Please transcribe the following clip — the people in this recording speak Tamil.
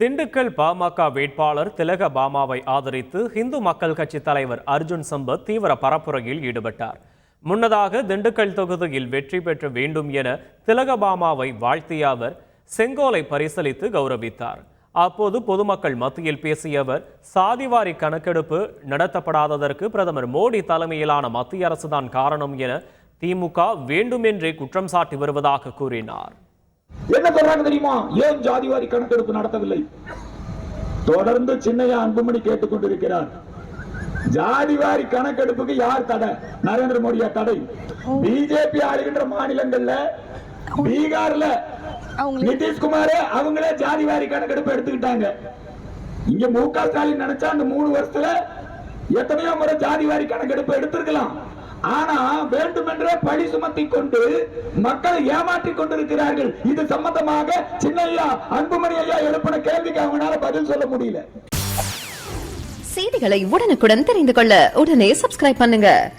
திண்டுக்கல் பாமக வேட்பாளர் திலக பாமாவை ஆதரித்து இந்து மக்கள் கட்சி தலைவர் அர்ஜுன் சம்பத் தீவிர பரப்புரையில் ஈடுபட்டார். முன்னதாக திண்டுக்கல் தொகுதியில் வெற்றி பெற்ற வேண்டும் என திலகபாமாவை வாழ்த்திய அவர் செங்கோலை பரிசளித்து கௌரவித்தார். அப்போது பொதுமக்கள் மத்தியில் பேசிய அவர் சாதிவாரி கணக்கெடுப்பு நடத்தப்படாததற்கு பிரதமர் மோடி தலைமையிலான மத்திய அரசுதான் காரணம் என திமுக வேண்டுமென்றே குற்றம் சாட்டி வருவதாக கூறினார். என்ன சொல்றாங்க தெரியுமா? ஏன் ஜாதிவாரி கணக்கெடுப்பு நடத்தவில்லை? தொடர்ந்து சின்னையா அன்புமணி கேட்டுக் கொண்டிருக்கிறார் ஜாதிவாரி கணக்கெடுப்புக்கு யார் தடை? நரேந்திர மோடியா தடை. பிஜேபி ஆளுகின்ற மாநிலங்கள்ல பீகார்ல நிதிஷ்குமார் அவங்களே ஜாதிவாரி கணக்கெடுப்பு எடுத்துக்கிட்டாங்க. இங்க மு க ஸ்டாலின் நினைச்சா அந்த மூணு வருஷத்துல எத்தனையோ முறை ஜாதிவாரி கணக்கெடுப்பு எடுத்திருக்கலாம். ஆனா வேண்டுமென்றே பழி சுமத்தி கொண்டு மக்களை ஏமாற்றிக் கொண்டிருக்கிறார்கள். இது சம்பந்தமாக சின்னையா அன்புமணி ஐயா எழுப்பின கேள்விக்கு அவங்களால பதில் சொல்ல முடியல. செய்திகளை உடனுக்குடன் தெரிந்து கொள்ள உடனே சப்ஸ்கிரைப் பண்ணுங்க.